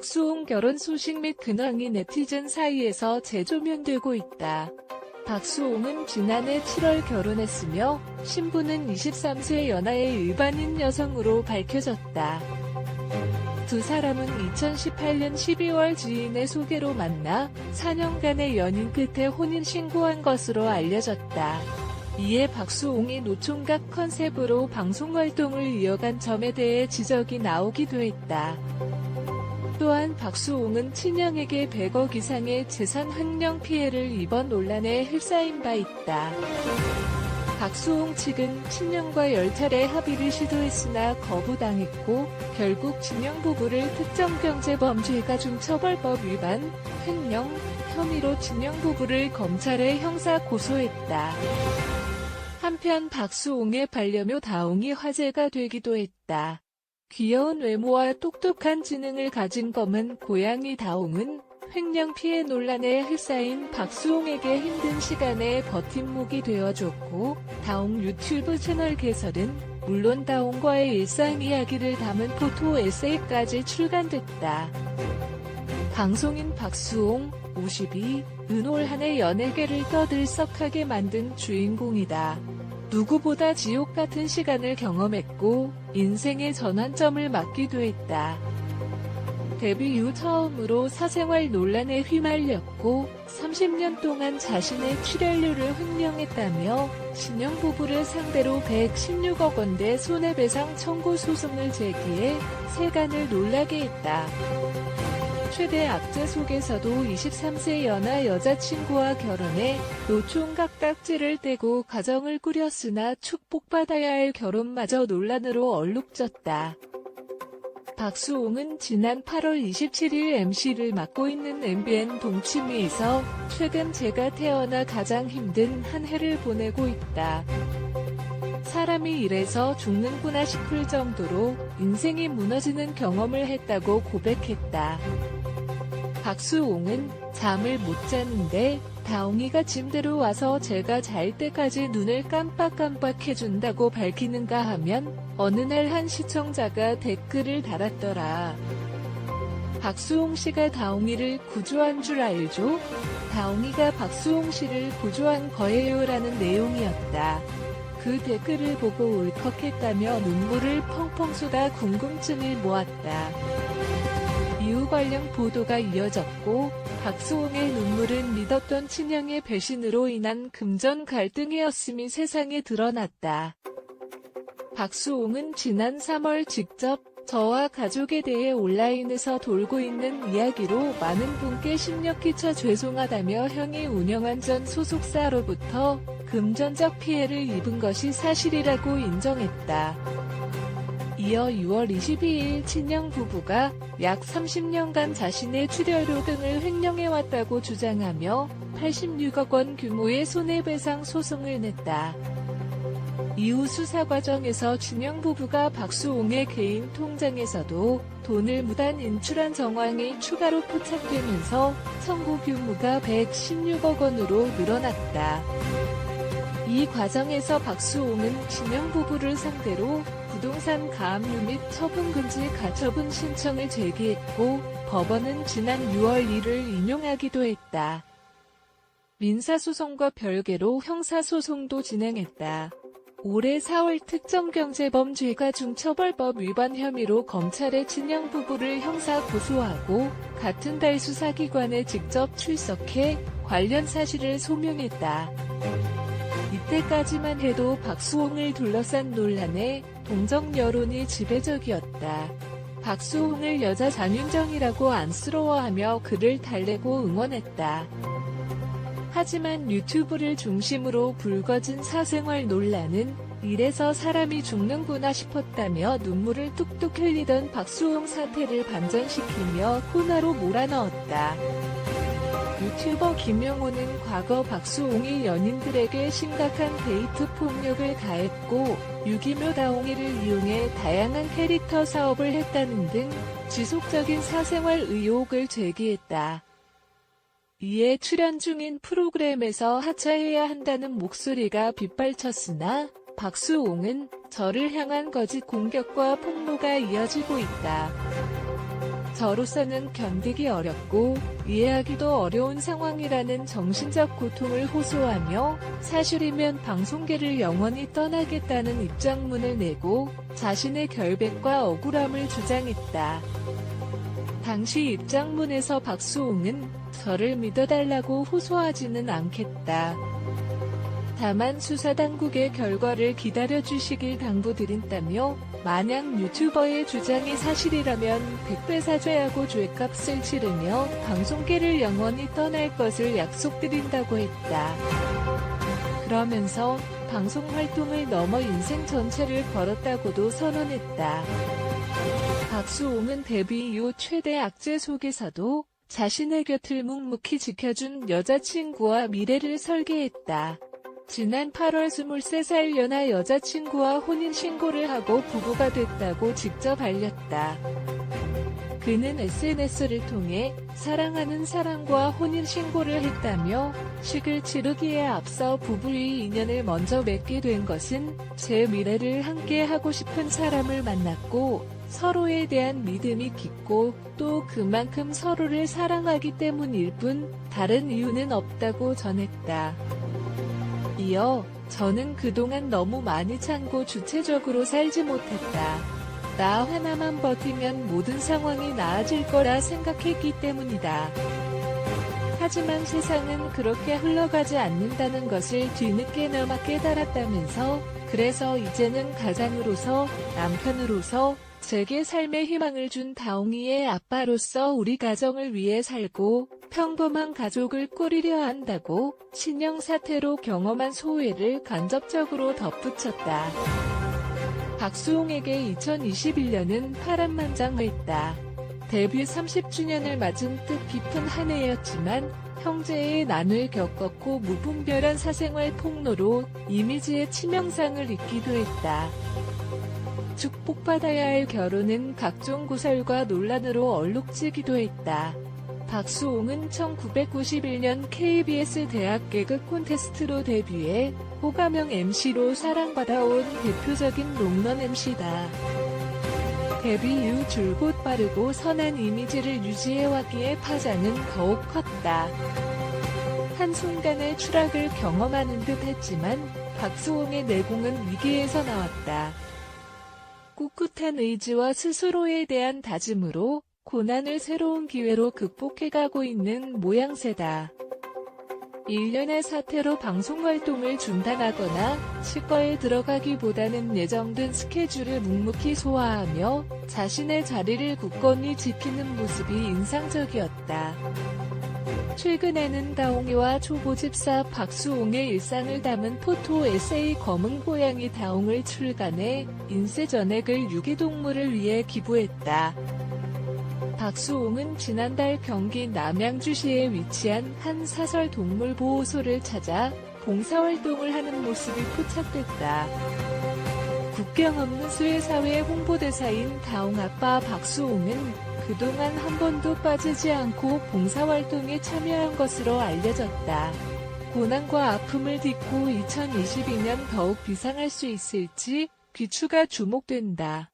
박수홍 결혼 소식 및 근황이 네티즌 사이에서 재조명되고 있다. 박수홍은 지난해 7월 결혼했으며 신부는 23세 연하의 일반인 여성으로 밝혀졌다. 두 사람은 2018년 12월 지인의 소개로 만나 4년간의 연인 끝에 혼인 신고한 것으로 알려졌다. 이에 박수홍이 노총각 컨셉으로 방송 활동을 이어간 점에 대해 지적이 나오기도 했다. 또한 박수홍은 친형에게 100억 이상의 재산 횡령 피해를 입은 논란에 휩싸인 바 있다. 박수홍 측은 친형과 열차례 합의를 시도했으나 거부당했고 결국 진영 부부를 특정경제범죄가 중 처벌법 위반, 횡령 혐의로 진영 부부를 검찰에 형사 고소했다. 한편 박수홍의 반려묘 다홍이 화제가 되기도 했다. 귀여운 외모와 똑똑한 지능을 가진 검은 고양이 다홍은 횡령 피해 논란에 휩싸인 박수홍에게 힘든 시간에 버팀목이 되어줬고 다홍 유튜브 채널 개설은 물론 다홍과의 일상 이야기를 담은 포토 에세이까지 출간됐다. 방송인 박수홍 52, 은올 한해 연예계를 떠들썩하게 만든 주인공이다. 누구보다 지옥 같은 시간을 경험했고 인생의 전환점을 맞기도 했다. 데뷔 이후 처음으로 사생활 논란에 휘말렸고 30년 동안 자신의 출연료를 횡령했다며 신형 부부를 상대로 116억 원대 손해배상 청구 소송을 제기해 세간을 놀라게 했다. 최대 악재 속에서도 23세 연하 여자친구와 결혼해 노총각 딱지를 떼고 가정을 꾸렸으나 축복받아야 할 결혼마저 논란으로 얼룩졌다. 박수홍은 지난 8월 27일 MC를 맡고 있는 MBN 동치미에서 최근 제가 태어나 가장 힘든 한 해를 보내고 있다. 사람이 이래서 죽는구나 싶을 정도로 인생이 무너지는 경험을 했다고 고백했다. 박수홍은 잠을 못 잤는데 다홍이가 침대로 와서 제가 잘 때까지 눈을 깜빡깜빡 해준다고 밝히는가 하면 어느 날 한 시청자가 댓글을 달았더라. 박수홍 씨가 다홍이를 구조한 줄 알죠? 다홍이가 박수홍 씨를 구조한 거예요 라는 내용이었다. 그 댓글을 보고 울컥했다며 눈물을 펑펑 쏟아 궁금증을 모았다. 이후 관련 보도가 이어졌고 박수홍의 눈물은 믿었던 친형의 배신으로 인한 금전 갈등이었음이 세상에 드러났다. 박수홍은 지난 3월 직접 저와 가족에 대해 온라인에서 돌고 있는 이야기로 많은 분께 심력 끼쳐 죄송하다며 형이 운영한 전 소속사로부터 금전적 피해를 입은 것이 사실이라고 인정했다. 이어 6월 22일 친형 부부가 약 30년간 자신의 출연료 등을 횡령해왔다고 주장하며 86억 원 규모의 손해배상 소송을 냈다. 이후 수사 과정에서 진영 부부가 박수홍의 개인 통장에서도 돈을 무단 인출한 정황이 추가로 포착되면서 청구 규모가 116억 원으로 늘어났다. 이 과정에서 박수홍은 진영 부부를 상대로 부동산 가압류 및 처분금지 가처분 신청을 제기했고 법원은 지난 6월 이를 인용하기도 했다. 민사소송과 별개로 형사소송도 진행했다. 올해 4월 특정경제범죄가 중처벌법 위반 혐의로 검찰에 친형 부부를 형사 고소하고 같은 달 수사기관에 직접 출석해 관련 사실을 소명했다. 이때까지만 해도 박수홍을 둘러싼 논란에 동정 여론이 지배적이었다. 박수홍을 여자 잔윤정이라고 안쓰러워하며 그를 달래고 응원했다. 하지만 유튜브를 중심으로 불거진 사생활 논란은 이래서 사람이 죽는구나 싶었다며 눈물을 뚝뚝 흘리던 박수홍 사태를 반전시키며 코너로 몰아넣었다. 유튜버 김영호는 과거 박수홍이 연인들에게 심각한 데이트 폭력을 가했고 유기묘 다홍이를 이용해 다양한 캐릭터 사업을 했다는 등 지속적인 사생활 의혹을 제기했다. 이에 출연 중인 프로그램에서 하차해야 한다는 목소리가 빗발쳤으나 박수홍은 저를 향한 거짓 공격과 폭로가 이어지고 있다. 저로서는 견디기 어렵고 이해하기도 어려운 상황이라는 정신적 고통을 호소하며 사실이면 방송계를 영원히 떠나겠다는 입장문을 내고 자신의 결백과 억울함을 주장했다. 당시 입장문에서 박수홍은 저를 믿어달라고 호소하지는 않겠다. 다만 수사당국의 결과를 기다려주시길 당부드린다며 만약 유튜버의 주장이 사실이라면 100배 사죄하고 죄값을 치르며 방송계를 영원히 떠날 것을 약속드린다고 했다. 그러면서 방송 활동을 넘어 인생 전체를 걸었다고도 선언했다. 박수홍은 데뷔 이후 최대 악재 속에서도 자신의 곁을 묵묵히 지켜준 여자친구와 미래를 설계했다. 지난 8월 23살 연하 여자친구와 혼인신고를 하고 부부가 됐다고 직접 알렸다. 그는 SNS를 통해 사랑하는 사람과 혼인신고를 했다며 식을 치르기에 앞서 부부의 인연을 먼저 맺게 된 것은 제 미래를 함께 하고 싶은 사람을 만났고 서로에 대한 믿음이 깊고 또 그만큼 서로를 사랑하기 때문일 뿐 다른 이유는 없다고 전했다. 이어 저는 그동안 너무 많이 참고 주체적으로 살지 못했다. 나 하나만 버티면 모든 상황이 나아질 거라 생각했기 때문이다. 하지만 세상은 그렇게 흘러가지 않는다는 것을 뒤늦게나마 깨달았다면서 그래서 이제는 가장으로서 남편으로서 제게 삶의 희망을 준 다옹이의 아빠로서 우리 가정을 위해 살고 평범한 가족을 꾸리려 한다고 신형 사태로 경험한 소외를 간접적으로 덧붙였다. 박수홍에게 2021년은 파란만장했다. 데뷔 30주년을 맞은 뜻깊은 한 해였지만 형제의 난을 겪었고 무분별한 사생활 폭로로 이미지의 치명상을 입기도 했다. 축복받아야 할 결혼은 각종 구설과 논란으로 얼룩지기도 했다. 박수홍은 1991년 KBS 대학 개그 콘테스트로 데뷔해 호감형 MC로 사랑받아온 대표적인 롱런 MC다. 데뷔 이후 줄곧 빠르고 선한 이미지를 유지해왔기에 파장은 더욱 컸다. 한순간의 추락을 경험하는 듯 했지만 박수홍의 내공은 위기에서 나왔다. 꿋꿋한 의지와 스스로에 대한 다짐으로 고난을 새로운 기회로 극복해가고 있는 모양새다. 일련의 사태로 방송 활동을 중단하거나 치과에 들어가기보다는 예정된 스케줄을 묵묵히 소화하며 자신의 자리를 굳건히 지키는 모습이 인상적이었다. 최근에는 다옹이와 초보집사 박수홍의 일상을 담은 포토 에세이 검은 고양이 다옹을 출간해 인쇄 전액을 유기동물을 위해 기부했다. 박수홍은 지난달 경기 남양주시에 위치한 한 사설 동물 보호소를 찾아 봉사활동을 하는 모습이 포착됐다. 국경 없는 수혜사회 홍보대사인 다옹아빠 박수홍은 그동안 한 번도 빠지지 않고 봉사활동에 참여한 것으로 알려졌다. 고난과 아픔을 딛고 2022년 더욱 비상할 수 있을지 귀추가 주목된다.